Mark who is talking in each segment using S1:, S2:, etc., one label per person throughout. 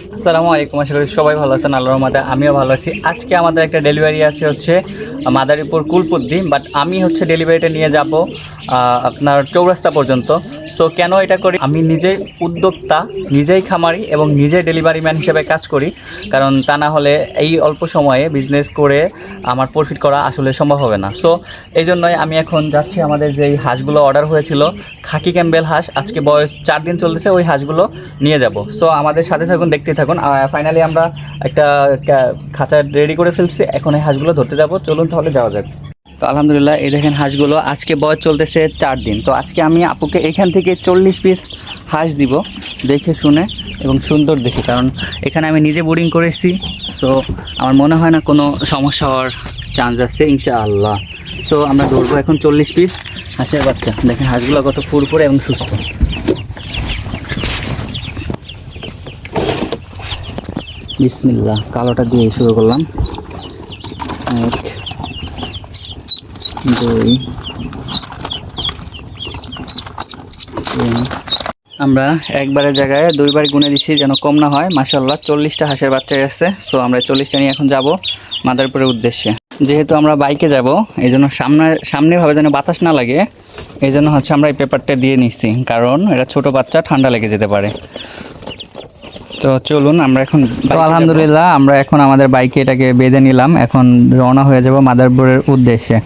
S1: আসসালামু আলাইকুম, আশা করি সবাই ভালো আছেন, আল্লাহর রহমতে আমিও ভালো আছি। আজকে আমাদের একটা ডেলিভারি আছে হচ্ছে মাদারীপুর কুলপুদ্দি বাট আমি হচ্ছে ডেলিভারিটা নিয়ে যাব আপনার চৌরাস্তা পর্যন্ত। সো কেন এটা করি? আমি নিজেই উদ্যোক্তা, নিজেই খামারি এবং নিজেই ডেলিভারি ম্যান হিসেবে কাজ করি। কারণ তা না হলে এই অল্প সময়ে বিজনেস করে আমার প্রফিট করা আসলে সম্ভব হবে না। সো এই জন্যই আমি এখন যাচ্ছি আমাদের যেই হাঁসগুলো অর্ডার হয়েছিল, খাকি ক্যাম্বেল হাঁস। আজকে বয়স চার দিন চলতেছে, ওই হাঁসগুলো নিয়ে যাব। সো আমাদের সাথে থাকুন, দেখতে থাকুন। ফাইনালি আমরা একটা খাঁচা রেডি করে ফেলছি। এখন এই হাঁসগুলো ধরতে যাব। চলুন তাহলে যাওয়া যাক। তো আলহামদুলিল্লাহ, এই দেখেন হাঁসগুলো। আজকে বয়স চলতেছে চার দিন। তো আজকে আমি আপুকে এখান থেকে চল্লিশ পিস হাঁস দিব, দেখে শুনে এবং সুন্দর দেখে। কারণ এখানে আমি নিজে বোর্ডিং করেছি সো আমার মনে হয় না কোনো সমস্যা হওয়ার চান্স আছে, ইনশাআল্লাহ। সো আমরা ধরবো এখন চল্লিশ পিস হাঁসের বাচ্চা। দেখেন হাঁসগুলো কত ফুরফুরে এবং সুস্থ। বিসমিল্লাহ, কালোটা দিয়ে শুরু করলাম। এক, দুই আমরা একবারের জায়গায় দুইবার গুনে দিচ্ছি যেন কম না হয়। মাসাল্লাহ চল্লিশটা হাঁসের বাচ্চা গেছে। সো আমরা চল্লিশটা নিয়ে এখন যাব মাদারপুরের উদ্দেশ্যে। যেহেতু আমরা বাইকে যাব এই জন্য সামনে, সামনেভাবে যেন বাতাস না লাগে এই জন্য হচ্ছে আমরা এই পেপারটা দিয়ে নিচ্ছি কারণ এটা ছোট বাচ্চা, ঠান্ডা লেগে যেতে পারে। তো চলুন আমরা এখন তো আলহামদুলিল্লাহ আমরা এখন আমাদের বাইকে এটাকে বেঁধে নিলাম। এখন রওনা হয়ে যাব মাদারপুরের উদ্দেশ্যে।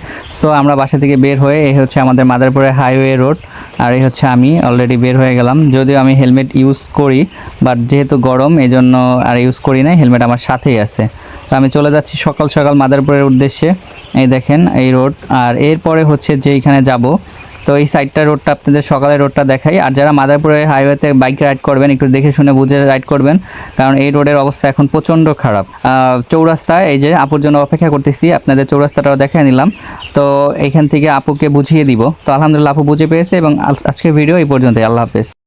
S1: সো আমরা বাসা থেকে বের হয়ে এই হচ্ছে আমাদের মাদারপুরের হাইওয়ে রোড আর এই হচ্ছে আমি অলরেডি বের হয়ে গেলাম। যদিও আমি হেলমেট ইউজ করি বাট যেহেতু গরম এই জন্য আর ইউজ করি না হেলমেট আমার সাথেই আছে। তো আমি চলে যাচ্ছি সকাল সকাল মাদারপুরের উদ্দেশ্যে। এই দেখেন এই রোড আর এরপরে হচ্ছে যেইখানে যাব তো এই সাইডটা রোডটা আপনাদের সকালে রোডটা দেখাই। আর যারা মাদারপুরে হাইওয়েতে বাইক রাইড করবেন, একটু দেখে শুনে বুঝে রাইড করবেন, কারণ এই রোডের অবস্থা এখন প্রচণ্ড খারাপ। চৌরাস্তা চৌরাস্তায় এই যে আপুর জন্য অপেক্ষা করতেছি, আপনাদের চৌরাস্তাটাও দেখে নিলাম। তো এখান থেকে আপুকে বুঝিয়ে দিব। তো আলহামদুলিল্লাহ, আপু বুঝে পেয়েছে এবং আজ- আজকের ভিডিও এই পর্যন্তই। আল্লাহ হাফেজ।